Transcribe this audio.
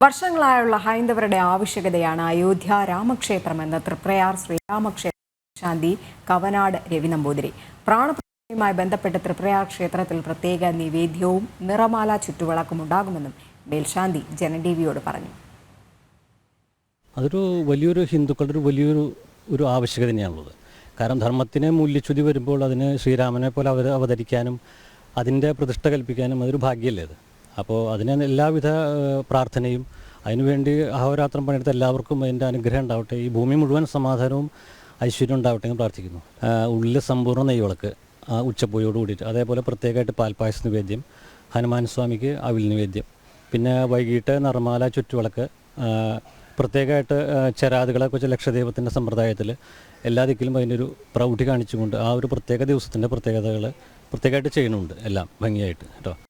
വർഷങ്ങളായുള്ള ഹൈന്ദവരുടെ ആവശ്യകതയാണ് അയോധ്യ രാമക്ഷേത്രമെന്ന് തൃപ്രയാർ ശ്രീരാമക്ഷേത്ര ശാന്തി കവനാട് രവി നമ്പൂതിരി. പ്രാണപ്രതിഷ്ഠയുമായി ബന്ധപ്പെട്ട് തൃപ്രയാർ ക്ഷേത്രത്തിൽ പ്രത്യേക നിവേദ്യവും നിറമാല ചുറ്റുവിളക്കും ഉണ്ടാകുമെന്നും മേൽശാന്തി ജനടിവിയോട് പറഞ്ഞു. അതൊരു വലിയൊരു ഹിന്ദുക്കളുടെ ഒരു വലിയൊരു ഒരു ആവശ്യകത തന്നെയാണുള്ളത്. കാരണം ധർമ്മത്തിന് മൂല്യച്യുതി വരുമ്പോൾ അതിന് ശ്രീരാമനെ പോലെ അവതരിക്കാനും അതിന്റെ പ്രതിഷ്ഠ കൽപ്പിക്കാനും അതൊരു ഭാഗ്യമല്ലേ അത്? അപ്പോൾ അതിന് എല്ലാവിധ പ്രാർത്ഥനയും അതിനുവേണ്ടി അഹോരാത്രം പണിയെടുത്ത എല്ലാവർക്കും അതിന്റെ അനുഗ്രഹം ഉണ്ടാവട്ടെ. ഈ ഭൂമി മുഴുവൻ സമാധാനവും ഐശ്വര്യം ഉണ്ടാവട്ടെ എന്ന് പ്രാർത്ഥിക്കുന്നു. ഉള്ളിൽ സമ്പൂർണ നെയ്വിളക്ക് ഉച്ചപ്പോയോട് കൂടിയിട്ട് അതേപോലെ പ്രത്യേകമായിട്ട് പാൽപ്പായസ നിവേദ്യം ഹനുമാൻ സ്വാമിക്ക് അവിൽ നിവേദ്യം പിന്നെ വൈകിട്ട് നിറമാല ചുറ്റുവിളക്ക് പ്രത്യേകമായിട്ട് ചരാതുകളെ കുറിച്ച് ലക്ഷദൈവത്തിന്റെ സമ്പ്രദായത്തിൽ എല്ലാ ദിക്കിലും അതിന്റെ ഒരു പ്രൗഢി കാണിച്ചുകൊണ്ട് ആ ഒരു പ്രത്യേക ദിവസത്തിന്റെ പ്രത്യേകതകൾ പ്രത്യേകമായിട്ട് ചെയ്യുന്നുണ്ട് എല്ലാം ഭംഗിയായിട്ട്. കേട്ടോ.